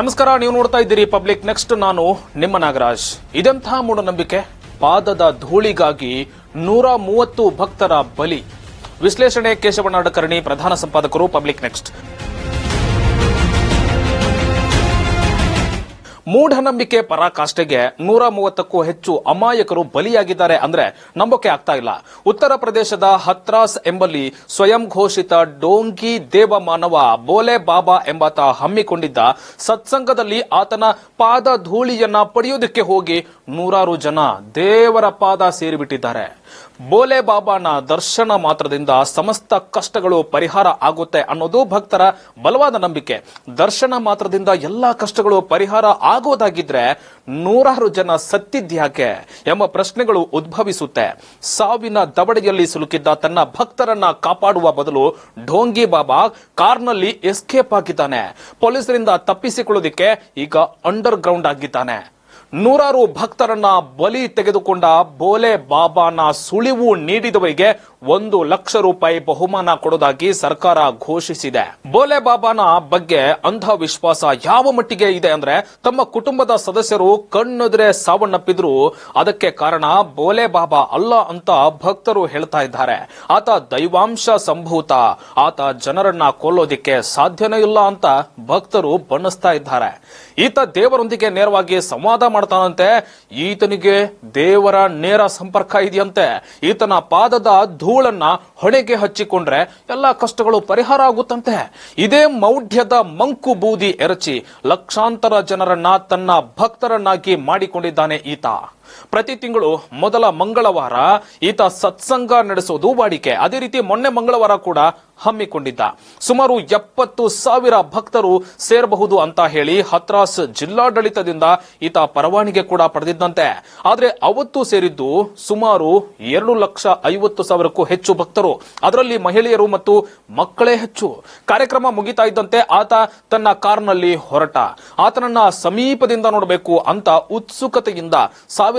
ನಮಸ್ಕಾರ, ನೀವು ನೋಡ್ತಾ ಇದ್ದೀರಿ ಪಬ್ಲಿಕ್ ನೆಕ್ಸ್ಟ್ ನಾನು ನಿಮ್ಮ ನಾಗರಾಜ್. ಇದೆಂಥ ಮೂಢನಂಬಿಕೆ? ಪಾದದ ಧೂಳಿಗಾಗಿ ನೂರ ಮೂವತ್ತು ಭಕ್ತರ ಬಲಿ. ವಿಶ್ಲೇಷಣೆ ಕೇಶವ ನಾಡಕರ್ಣಿ ಪ್ರಧಾನ ಸಂಪಾದಕರು ಪಬ್ಲಿಕ್ ನೆಕ್ಸ್ಟ್ ಮೂಢನಂಬಿಕೆ ಪರಾಕಾಷ್ಠೆಗೆ ನೂರ ಮೂವತ್ತಕ್ಕೂ ಹೆಚ್ಚು ಅಮಾಯಕರು ಬಲಿಯಾಗಿದ್ದಾರೆ ಅಂದ್ರೆ ನಂಬಕ್ಕೆ ಆಗ್ತಾ ಇಲ್ಲ. ಉತ್ತರ ಪ್ರದೇಶದ ಹತ್ರಾಸ್ ಎಂಬಲ್ಲಿ ಸ್ವಯಂ ಘೋಷಿತ ಡೋಂಗಿ ದೇವ ಮಾನವ ಬೋಲೆ ಬಾಬಾ ಎಂಬಾತ ಹಮ್ಮಿಕೊಂಡಿದ್ದ ಸತ್ಸಂಗದಲ್ಲಿ ಆತನ ಪಾದ ಧೂಳಿಯನ್ನ ಪಡೆಯುವುದಕ್ಕೆ ಹೋಗಿ ನೂರಾರು ಜನ ದೇವರ ಪಾದ ಸೇರಿಬಿಟ್ಟಿದ್ದಾರೆ. ಬೋಲೆ ಬಾಬಾನ ದರ್ಶನ ಮಾತ್ರದಿಂದ ಸಮಸ್ತ ಕಷ್ಟಗಳು ಪರಿಹಾರ ಆಗುತ್ತೆ ಅನ್ನೋದು ಭಕ್ತರ ಬಲವಾದ ನಂಬಿಕೆ. ದರ್ಶನ ಮಾತ್ರದಿಂದ ಎಲ್ಲಾ ಕಷ್ಟಗಳು ಪರಿಹಾರ ಆಗೋದಾಗಿದ್ರೆ ನೂರಾರು ಜನ ಸತ್ತಿದ್ಯಾಕೆ ಎಂಬ ಪ್ರಶ್ನೆಗಳು ಉದ್ಭವಿಸುತ್ತೆ. ಸಾವಿನ ದವಡೆಯಲ್ಲಿ ಸಿಲುಕಿದ್ದ ತನ್ನ ಭಕ್ತರನ್ನ ಕಾಪಾಡುವ ಬದಲು ಢೋಂಗಿ ಬಾಬಾ ಕಾರ್ನಲ್ಲಿ ಎಸ್ಕೇಪ್ ಆಗಿದ್ದಾನೆ. ಪೊಲೀಸರಿಂದ ತಪ್ಪಿಸಿಕೊಳ್ಳೋದಿಕ್ಕೆ ಈಗ ಅಂಡರ್ ಗ್ರೌಂಡ್ ಆಗಿದ್ದಾನೆ. ನೂರಾರು ಭಕ್ತರನ್ನ ಬಲಿ ತೆಗೆದುಕೊಂಡ ಬೋಲೆ ಬಾಬಾನ ಸುಳಿವು ನೀಡಿದವರಿಗೆ ಒಂದು ಲಕ್ಷ ರೂಪಾಯಿ ಬಹುಮಾನ ಕೊಡೋದಾಗಿ ಸರ್ಕಾರ ಘೋಷಿಸಿದೆ. ಬೋಲೆ ಬಾಬಾನ ಬಗ್ಗೆ ಅಂಧವಿಶ್ವಾಸ ಯಾವ ಮಟ್ಟಿಗೆ ಇದೆ ಅಂದ್ರೆ ತಮ್ಮ ಕುಟುಂಬದ ಸದಸ್ಯರು ಕಣ್ಣೆದುರೆ ಸಾವನ್ನಪ್ಪಿದ್ರು. ಅದಕ್ಕೆ ಕಾರಣ ಬೋಲೆ ಬಾಬಾ ಅಲ್ಲ ಅಂತ ಭಕ್ತರು ಹೇಳ್ತಾ ಇದ್ದಾರೆ. ಆತ ದೈವಾಂಶ ಸಂಭೂತ. ಆತ ಜನರನ್ನ ಕೊಲ್ಲೋದಿಕ್ಕೆ ಸಾಧ್ಯನೇ ಇಲ್ಲ ಅಂತ ಭಕ್ತರು ಬಣ್ಣಿಸ್ತಾ ಇದ್ದಾರೆ. ಈತ ದೇವರೊಂದಿಗೆ ನೇರವಾಗಿ ಸಂವಾದ ಮಾಡ್ತಾನಂತೆ. ಈತನಿಗೆ ದೇವರ ನೇರ ಸಂಪರ್ಕ ಇದೆಯಂತೆ. ಈತನ ಪಾದದ ಧೂಳನ್ನ ಹೊಣೆಗೆ ಹಚ್ಚಿಕೊಂಡ್ರೆ ಎಲ್ಲಾ ಕಷ್ಟಗಳು ಪರಿಹಾರ ಆಗುತ್ತಂತೆ. ಇದೇ ಮೌಢ್ಯದ ಮಂಕು ಬೂದಿ ಎರಚಿ ಲಕ್ಷಾಂತರ ಜನರನ್ನ ತನ್ನ ಭಕ್ತರನ್ನಾಗಿ ಮಾಡಿಕೊಂಡಿದ್ದಾನೆ ಈತ. ಪ್ರತಿ ತಿಂಗಳು ಮೊದಲ ಮಂಗಳವಾರ ಈತ ಸತ್ಸಂಗ ನಡೆಸೋದು ವಾಡಿಕೆ. ಅದೇ ರೀತಿ ಮೊನ್ನೆ ಮಂಗಳವಾರ ಕೂಡ ಹಮ್ಮಿಕೊಂಡಿದ್ದ. ಸುಮಾರು ಎಪ್ಪತ್ತು ಸಾವಿರ ಭಕ್ತರು ಸೇರಬಹುದು ಅಂತ ಹೇಳಿ ಹತ್ರಾಸ್ ಜಿಲ್ಲಾಡಳಿತದಿಂದ ಈತ ಪರವಾನಿಗೆ ಕೂಡ ಪಡೆದಿದ್ದಂತೆ. ಆದರೆ ಅವತ್ತು ಸೇರಿದ್ದು ಸುಮಾರು ಎರಡು ಲಕ್ಷ ಐವತ್ತು ಸಾವಿರಕ್ಕೂ ಹೆಚ್ಚು ಭಕ್ತರು. ಅದರಲ್ಲಿ ಮಹಿಳೆಯರು ಮತ್ತು ಮಕ್ಕಳೇ ಹೆಚ್ಚು. ಕಾರ್ಯಕ್ರಮ ಮುಗಿತಾ ಇದ್ದಂತೆ ಆತ ತನ್ನ ಕಾರ್ನಲ್ಲಿ ಹೊರಟ. ಆತನನ್ನ ಸಮೀಪದಿಂದ ನೋಡಬೇಕು ಅಂತ ಉತ್ಸುಕತೆಯಿಂದ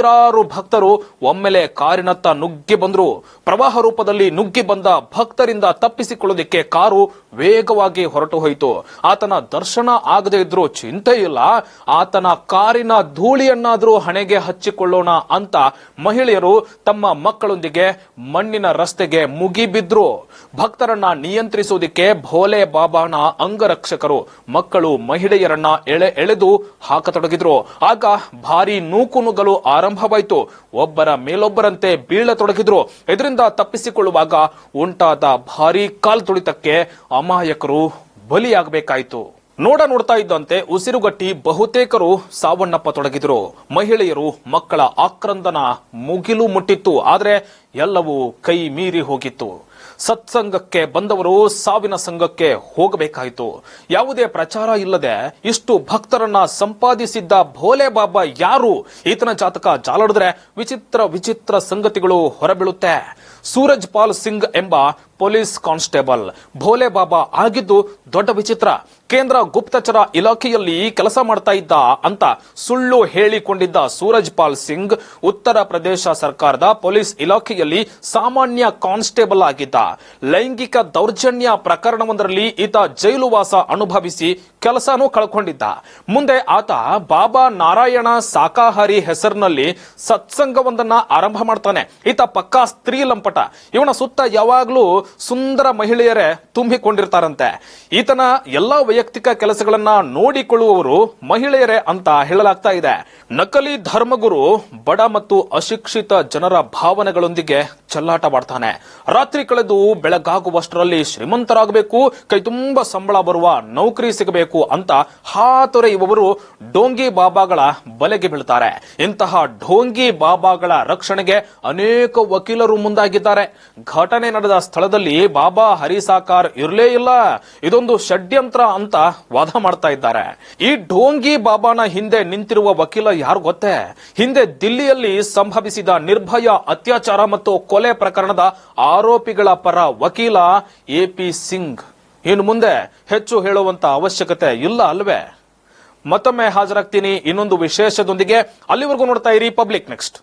ಸಾವಿರಾರು ಭಕ್ತರು ಒಮ್ಮೆಲೆ ಕಾರಿನತ್ತ ನುಗ್ಗಿ ಬಂದ್ರು. ಪ್ರವಾಹ ರೂಪದಲ್ಲಿ ನುಗ್ಗಿ ಬಂದ ಭಕ್ತರಿಂದ ತಪ್ಪಿಸಿಕೊಳ್ಳೋದಿಕ್ಕೆ ಕಾರು ವೇಗವಾಗಿ ಹೊರಟು ಹೋಯಿತು. ಆತನ ದರ್ಶನ ಆಗದೆ ಇದ್ರೂ ಚಿಂತೆ ಇಲ್ಲ. ಆತನ ಕಾರಿನ ಧೂಳಿಯನ್ನಾದರೂ ಹಣೆಗೆ ಹಚ್ಚಿಕೊಳ್ಳೋಣ ಅಂತ ಮಹಿಳೆಯರು ತಮ್ಮ ಮಕ್ಕಳೊಂದಿಗೆ ಮಣ್ಣಿನ ರಸ್ತೆಗೆ ಮುಗಿಬಿದ್ರು ಭಕ್ತರನ್ನ ನಿಯಂತ್ರಿಸುವುದಕ್ಕೆ ಭೋಲೆ ಬಾಬಾನ ಅಂಗರಕ್ಷಕರು ಮಕ್ಕಳು ಮಹಿಳೆಯರನ್ನ ಎಳೆ ಎಳೆದು ಹಾಕತೊಡಗಿದ್ರು. ಆಗ ಭಾರಿ ನೂಕುನುಗಲು ಆರಂಭವಾಯಿತು. ಒಬ್ಬರ ಮೇಲೊಬ್ಬರಂತೆ ಬೀಳತೊಡಗಿದ್ರು. ಇದರಿಂದ ತಪ್ಪಿಸಿಕೊಳ್ಳುವಾಗ ಉಂಟಾದ ಭಾರಿ ಕಾಲ್ ತುಳಿತಕ್ಕೆ ಅಮಾಯಕರು ಬಲಿಯಾಗಬೇಕಾಯಿತು. ನೋಡ ನೋಡ್ತಾ ಇದ್ದಂತೆ ಉಸಿರುಗಟ್ಟಿ ಬಹುತೇಕರು ಸಾವನ್ನಪ್ಪ ತೊಡಗಿದ್ರು. ಮಹಿಳೆಯರು ಮಕ್ಕಳ ಆಕ್ರಂದನ ಮುಗಿಲು ಮುಟ್ಟಿತ್ತು. ಆದ್ರೆ ಎಲ್ಲವೂ ಕೈ ಮೀರಿ ಹೋಗಿತ್ತು. ಸತ್ಸಂಗಕ್ಕೆ ಬಂದವರು ಸಾವಿನ ಸಂಘಕ್ಕೆ ಹೋಗಬೇಕಾಯಿತು. ಯಾವುದೇ ಪ್ರಚಾರ ಇಲ್ಲದೆ ಇಷ್ಟು ಭಕ್ತರನ್ನ ಸಂಪಾದಿಸಿದ್ದ ಭೋಲೆ ಬಾಬಾ ಯಾರು? ಈತನ ಜಾತಕ ಜಾಲಾಡಿದ್ರೆ ವಿಚಿತ್ರ ವಿಚಿತ್ರ ಸಂಗತಿಗಳು ಹೊರಬೀಳುತ್ತೆ. ಸೂರಜ್ ಪಾಲ್ ಸಿಂಗ್ ಎಂಬ ಪೊಲೀಸ್ ಕಾನ್ಸ್ಟೇಬಲ್ ಭೋಲೆ ಬಾಬಾ ಆಗಿದ್ದು ದೊಡ್ಡ ವಿಚಿತ್ರ. ಕೇಂದ್ರ ಗುಪ್ತಚರ ಇಲಾಖೆಯಲ್ಲಿ ಕೆಲಸ ಮಾಡ್ತಾ ಇದ್ದ ಅಂತ ಸುಳ್ಳು ಹೇಳಿಕೊಂಡಿದ್ದ ಸೂರಜ್ ಪಾಲ್ ಸಿಂಗ್ ಉತ್ತರ ಪ್ರದೇಶ ಸರ್ಕಾರದ ಪೊಲೀಸ್ ಇಲಾಖೆಯಲ್ಲಿ ಸಾಮಾನ್ಯ ಕಾನ್ಸ್ಟೇಬಲ್ ಆಗಿದ್ದ ಲೈಂಗಿಕ ದೌರ್ಜನ್ಯ ಪ್ರಕರಣವೊಂದರಲ್ಲಿ ಈತ ಜೈಲುವಾಸ ಅನುಭವಿಸಿ ಕೆಲಸನೂ ಕಳ್ಕೊಂಡಿದ್ದ. ಮುಂದೆ ಆತ ಬಾಬಾ ನಾರಾಯಣ ಸಾಕಾಹಾರಿ ಹೆಸರಿನಲ್ಲಿ ಸತ್ಸಂಗವೊಂದನ್ನ ಆರಂಭ ಮಾಡ್ತಾನೆ. ಈತ ಪಕ್ಕಾ ಸ್ತ್ರೀ ಲಂಪಟ. ಇವನ ಸುತ್ತ ಯಾವಾಗ್ಲೂ ಸುಂದರ ಮಹಿಳೆಯರೇ ತುಂಬಿಕೊಂಡಿರ್ತಾರಂತೆ. ಈತನ ಎಲ್ಲಾ ವೈಯಕ್ತಿಕ ಕೆಲಸಗಳನ್ನ ನೋಡಿಕೊಳ್ಳುವವರು ಮಹಿಳೆಯರೇ ಅಂತ ಹೇಳಲಾಗ್ತಾ ಇದೆ. ನಕಲಿ ಧರ್ಮಗುರು ಬಡ ಮತ್ತು ಅಶಿಕ್ಷಿತ ಜನರ ಭಾವನೆಗಳೊಂದಿಗೆ ಚೆಲ್ಲಾಟವಾಡ್ತಾನೆ ರಾತ್ರಿ ಕಳೆದು ಬೆಳಗಾಗುವಷ್ಟರಲ್ಲಿ ಶ್ರೀಮಂತರಾಗಬೇಕು, ಕೈ ತುಂಬಾ ಸಂಬಳ ಬರುವ ನೌಕರಿ ಸಿಗಬೇಕು ಅಂತ ಹಾತೊರೆಯುವವರು ಡೋಂಗಿ ಬಾಬಾಗಳ ಬಲೆಗೆ ಬೀಳ್ತಾರೆ. ಇಂತಹ ಡೋಂಗಿ ಬಾಬಾಗಳ ರಕ್ಷಣೆಗೆ ಅನೇಕ ವಕೀಲರು ಮುಂದಾಗಿದ್ದಾರೆ. ಘಟನೆ ನಡೆದ ಸ್ಥಳದಲ್ಲಿ ಬಾಬಾ ಹರಿಸಾಕಾರ್ ಇರಲೇ ಇಲ್ಲ, ಇದೊಂದು ಷಡ್ಯಂತ್ರ ಅಂತ ವಾದ ಮಾಡ್ತಾ ಇದ್ದಾರೆ. ಈ ಡೋಂಗಿ ಬಾಬಾನ ಹಿಂದೆ ನಿಂತಿರುವ ವಕೀಲ ಯಾರು ಗೊತ್ತೇ? ಹಿಂದೆ ದಿಲ್ಲಿಯಲ್ಲಿ ಸಂಭವಿಸಿದ ನಿರ್ಭಯ ಅತ್ಯಾಚಾರ ಮತ್ತು ಕೊಲೆ ಪ್ರಕರಣದ ಆರೋಪಿಗಳ ಪರ ವಕೀಲ ಎ ಪಿ ಸಿಂಗ್. ಇನ್ನು ಮುಂದೆ ಹೆಚ್ಚು ಹೇಳುವಂತ ಅವಶ್ಯಕತೆ ಇಲ್ಲ ಅಲ್ವೇ? ಮತ್ತೊಮ್ಮೆ ಹಾಜರಾಗ್ತೀನಿ. ಇನ್ನೊಂದು ವಿಶೇಷದೊಂದಿಗೆ ಅಲ್ಲಿವರೆಗೂ ನೋಡ್ತಾ ಇರಿ ಪಬ್ಲಿಕ್ ನೆಕ್ಸ್ಟ್